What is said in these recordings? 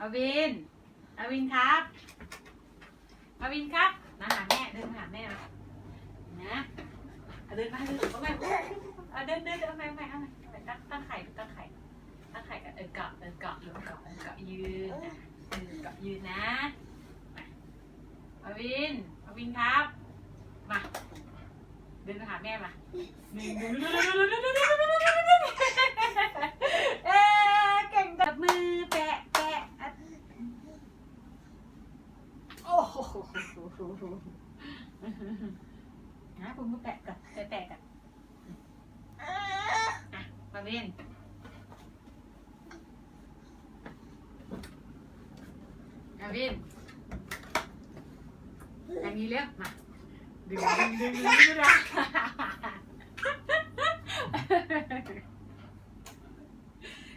มาวินมาวินครับมาวินครับมาหาแม่เดินมาหาแม่มานะเอาเดินมาเดินเอาไปเอาเดินเดินเอาไปเอาไปเอาไปเอาไปตั้งตั้งไข่ตั้งไข่ตั้งไข่กันเออเกาะเออเกาะเออเกาะเออเกาะยืนนะเออเกาะยืนนะมามาวินมาวินครับ มา เดินมาหาแม่มาหนึ่งหนึ่งเอ๊ะเก่งจับมือแปะแปะอะโอ้โห นะคุณมือแปะกับแปะกับอะมาเว้นมาเว้นอย่างนี้เร็วมาดึงดึงดึงดึงดึง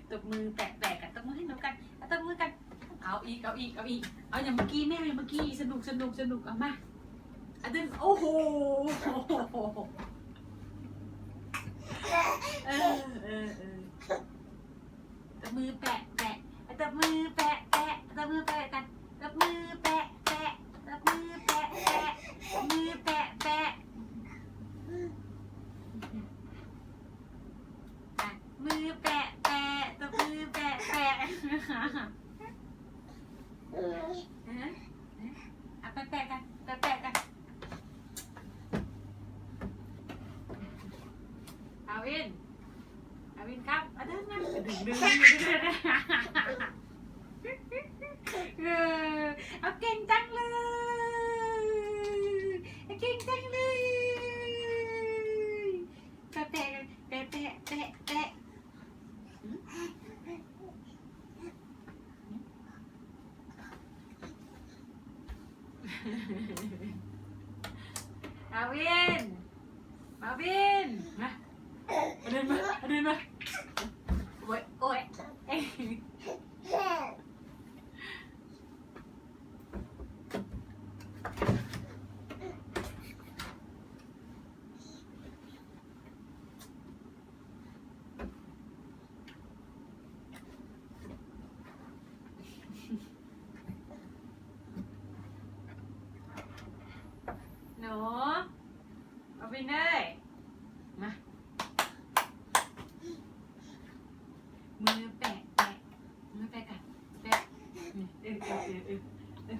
ตบมือแปะ อาอีกเอาอีกเอาอีกเอาอย่างเมื่อกี้แม่อย่างเมื่อกี้สนุกสนุกสนุกเอามาอันนั้นโอ้โหเออเออเออตบมือแปะแปะตบมือแปะแปะตบมือแปะกันตบมือแปะแปะตบมือแปะแปะตบมือแปะแปะมือแปะแปะตบมือแปะแปะ เออเอาไปแปะกันไปแปะกันอาวินอาวินครับเอาเดินนะดึงดึงดึงดึงเออเอาเก่งจังเลยเอาเก่งจังเลยแปะแปะกันแปะแปะแปะแปะ มาวิน มาวิน มาเอดินมาอาเดินมาโอ้ยโอ้ยเอ้ยหนู มาวินเอ้ยมา มือแปะแปะมือแปะกันแปะเออเออเออเออ